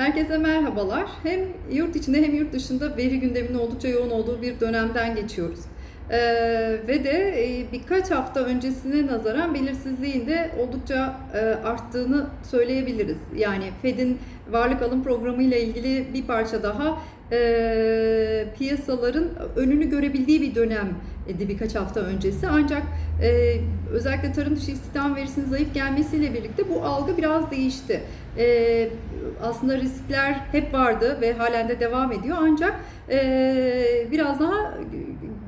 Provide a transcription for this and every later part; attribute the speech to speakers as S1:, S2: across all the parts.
S1: Herkese merhabalar. Hem yurt içinde hem yurt dışında veri gündeminin oldukça yoğun olduğu bir dönemden geçiyoruz. Ee, ve de e, birkaç hafta öncesine nazaran belirsizliğin de oldukça e, arttığını söyleyebiliriz. Yani Fed'in varlık alım programı ile ilgili bir parça daha e, piyasaların önünü görebildiği bir dönemdi birkaç hafta öncesi. Ancak e, özellikle tarım dışı istihdam verisinin zayıf gelmesiyle birlikte bu algı biraz değişti. E, aslında riskler hep vardı ve halen de devam ediyor ancak e, biraz daha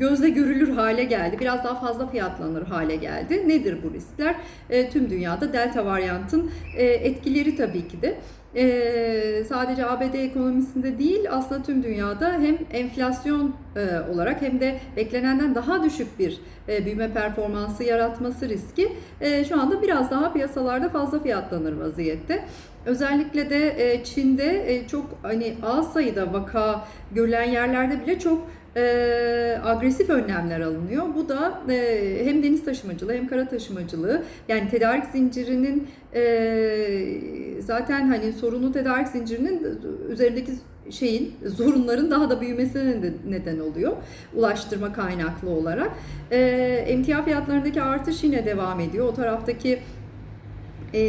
S1: gözle görülür hale geldi. Biraz daha fazla fiyatlanır hale geldi. Nedir bu riskler? E, tüm dünyada delta varyantın e, etkileri tabii ki de. Ee, sadece ABD ekonomisinde değil aslında tüm dünyada hem enflasyon e, olarak hem de beklenenden daha düşük bir e, büyüme performansı yaratması riski e, şu anda biraz daha piyasalarda fazla fiyatlanır vaziyette. Özellikle de e, Çin'de e, çok hani az sayıda vaka görülen yerlerde bile çok e, agresif önlemler alınıyor. Bu da e, hem deniz taşımacılığı hem kara taşımacılığı yani tedarik zincirinin e, zaten hani sorunu tedarik zincirinin üzerindeki şeyin zorunların daha da büyümesine de neden oluyor ulaştırma kaynaklı olarak. E, emtia fiyatlarındaki artış yine devam ediyor. O taraftaki e,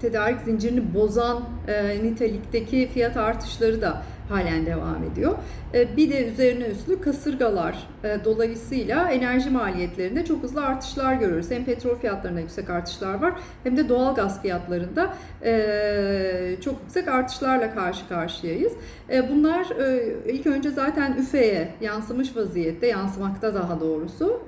S1: tedarik zincirini bozan e, nitelikteki fiyat artışları da halen devam ediyor. E, bir de üzerine üstlü kasırgalar e, dolayısıyla enerji maliyetlerinde çok hızlı artışlar görüyoruz. Hem petrol fiyatlarında yüksek artışlar var hem de doğal gaz fiyatlarında e, çok yüksek artışlarla karşı karşıyayız. Bunlar ilk önce zaten üfeye yansımış vaziyette, yansımakta daha doğrusu.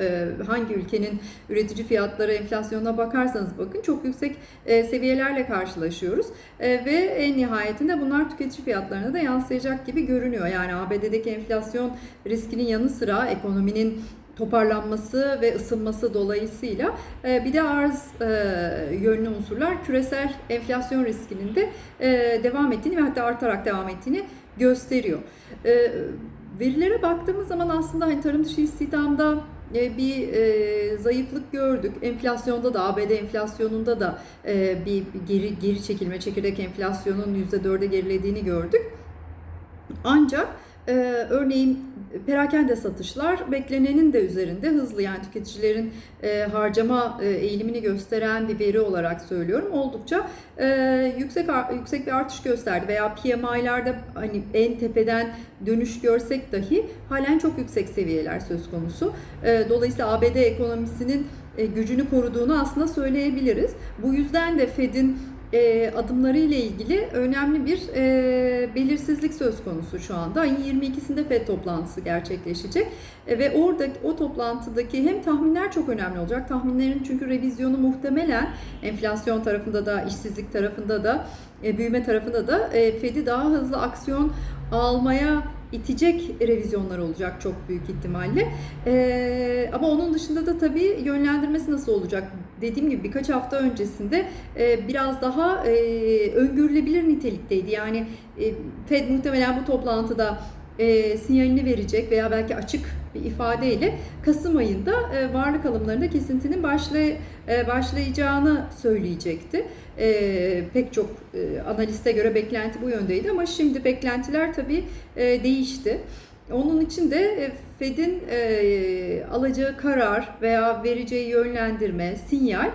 S1: Hangi ülkenin üretici fiyatları enflasyonuna bakarsanız bakın çok yüksek seviyelerle karşılaşıyoruz. Ve en nihayetinde bunlar tüketici fiyatlarına da yansıyacak gibi görünüyor. Yani ABD'deki enflasyon riskinin yanı sıra ekonominin toparlanması ve ısınması dolayısıyla bir de arz yönlü unsurlar küresel enflasyon riskinin de devam ettiğini ve hatta artarak devam ettiğini gösteriyor. Verilere baktığımız zaman aslında hani tarım dışı istihdamda bir e, zayıflık gördük. Enflasyonda da ABD enflasyonunda da e, bir geri geri çekilme, çekirdek enflasyonun %4'e gerilediğini gördük. Ancak e, örneğin perakende satışlar beklenenin de üzerinde hızlı yani tüketicilerin e, harcama e, eğilimini gösteren bir veri olarak söylüyorum. Oldukça e, yüksek yüksek bir artış gösterdi veya PMI'larda hani en tepeden dönüş görsek dahi halen çok yüksek seviyeler söz konusu. E, dolayısıyla ABD ekonomisinin e, gücünü koruduğunu aslında söyleyebiliriz. Bu yüzden de Fed'in e, adımları ile ilgili önemli bir e, belirsizlik söz konusu şu anda. Ayın 22'sinde FED toplantısı gerçekleşecek e, ve orada o toplantıdaki hem tahminler çok önemli olacak. Tahminlerin çünkü revizyonu muhtemelen enflasyon tarafında da işsizlik tarafında da e, büyüme tarafında da e, Fed'i daha hızlı aksiyon almaya itecek revizyonlar olacak çok büyük ihtimalle. Ee, ama onun dışında da tabii yönlendirmesi nasıl olacak? Dediğim gibi birkaç hafta öncesinde e, biraz daha e, öngörülebilir nitelikteydi. Yani e, Fed muhtemelen bu toplantıda e, sinyalini verecek veya belki açık bir ifadeyle Kasım ayında e, varlık alımlarında kesintinin başlay e, başlayacağını söyleyecekti. E, pek çok e, analiste göre beklenti bu yöndeydi ama şimdi beklentiler tabii e, değişti. Onun için de e, Fed'in e, alacağı karar veya vereceği yönlendirme, sinyal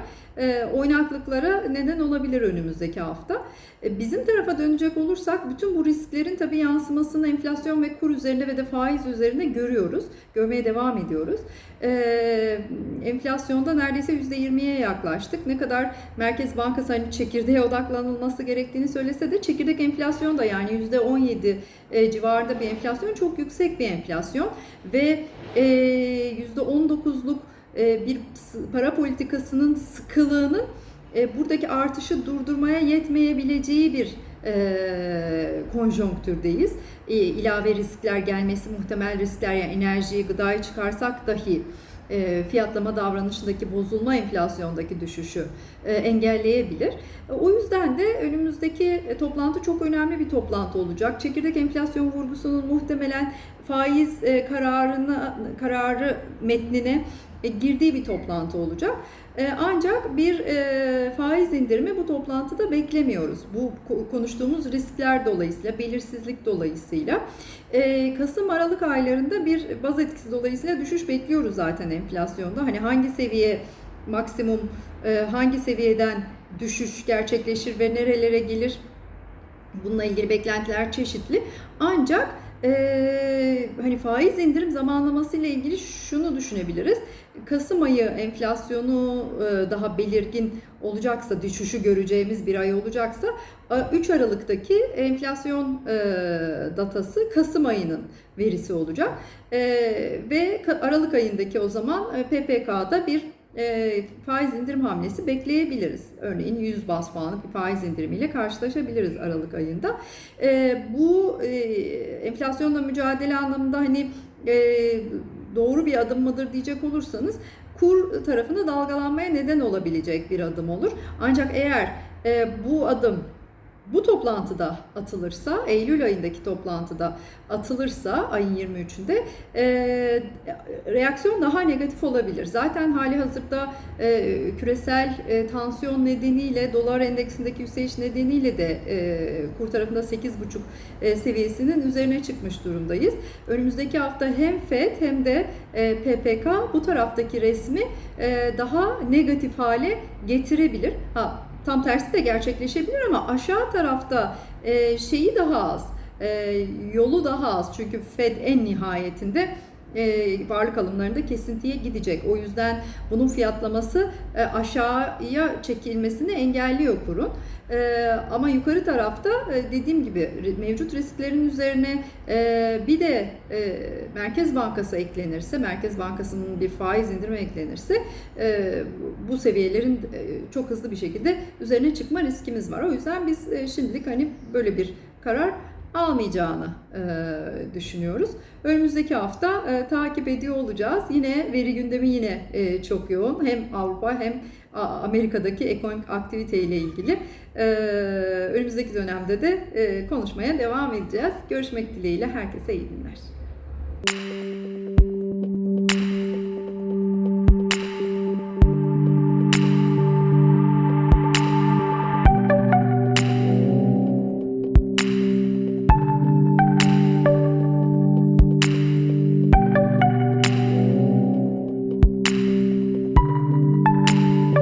S1: oynaklıklara neden olabilir önümüzdeki hafta. E, bizim tarafa dönecek olursak bütün bu risklerin tabii yansımasını enflasyon ve kur üzerinde ve de faiz üzerinde görüyoruz. Görmeye devam ediyoruz. E, enflasyonda neredeyse %20'ye yaklaştık. Ne kadar Merkez Bankası hani çekirdeğe odaklanılması gerektiğini söylese de çekirdek enflasyon da yani %17 e, civarında bir enflasyon çok yüksek bir enflasyon ve e, %19'luk e, bir para politikasının sıkılığının e, buradaki artışı durdurmaya yetmeyebileceği bir e, konjonktürdeyiz. E, ilave riskler gelmesi, muhtemel riskler yani enerjiyi, gıdayı çıkarsak dahi e, fiyatlama davranışındaki bozulma enflasyondaki düşüşü e, engelleyebilir. E, o yüzden de önümüzdeki toplantı çok önemli bir toplantı olacak. Çekirdek enflasyon vurgusunun muhtemelen faiz e, kararına kararı metnine e, girdiği bir toplantı olacak. E, Ancak bir e, faiz indirimi bu toplantıda beklemiyoruz. Bu ko- konuştuğumuz riskler dolayısıyla, belirsizlik dolayısıyla. E, Kasım-Aralık aylarında bir baz etkisi dolayısıyla düşüş bekliyoruz zaten enflasyonda. Hani hangi seviye maksimum, e, hangi seviyeden düşüş gerçekleşir ve nerelere gelir? Bununla ilgili beklentiler çeşitli. Ancak eee, hani faiz indirim zamanlaması ile ilgili şunu düşünebiliriz. Kasım ayı enflasyonu eee, daha belirgin olacaksa, düşüşü göreceğimiz bir ay olacaksa 3 Aralık'taki enflasyon eee, datası Kasım ayının verisi olacak. Eee, ve Aralık ayındaki o zaman e, PPK'da bir e, faiz indirim hamlesi bekleyebiliriz. Örneğin 100 bas puanlık bir faiz indirimiyle karşılaşabiliriz Aralık ayında. E, bu e, enflasyonla mücadele anlamında hani e, doğru bir adım mıdır diyecek olursanız kur tarafında dalgalanmaya neden olabilecek bir adım olur. Ancak eğer bu adım bu toplantıda atılırsa, Eylül ayındaki toplantıda atılırsa ayın 23'ünde e, reaksiyon daha negatif olabilir. Zaten hali hazırda e, küresel e, tansiyon nedeniyle, dolar endeksindeki yükseliş nedeniyle de e, kur tarafında 8,5 e, seviyesinin üzerine çıkmış durumdayız. Önümüzdeki hafta hem FED hem de e, PPK bu taraftaki resmi e, daha negatif hale getirebilir. Ha, tam tersi de gerçekleşebilir ama aşağı tarafta şeyi daha az, yolu daha az. Çünkü Fed en nihayetinde e, varlık alımlarında kesintiye gidecek. O yüzden bunun fiyatlaması e, aşağıya çekilmesini engelliyor kurun. E, ama yukarı tarafta e, dediğim gibi mevcut risklerin üzerine e, bir de e, Merkez Bankası eklenirse, Merkez Bankası'nın bir faiz indirme eklenirse e, bu seviyelerin e, çok hızlı bir şekilde üzerine çıkma riskimiz var. O yüzden biz e, şimdilik hani böyle bir karar almayacağını e, düşünüyoruz. Önümüzdeki hafta e, takip ediyor olacağız. Yine veri gündemi yine e, çok yoğun. Hem Avrupa hem Amerika'daki ekonomik aktivite ile ilgili. E, önümüzdeki dönemde de e, konuşmaya devam edeceğiz. Görüşmek dileğiyle herkese iyi günler.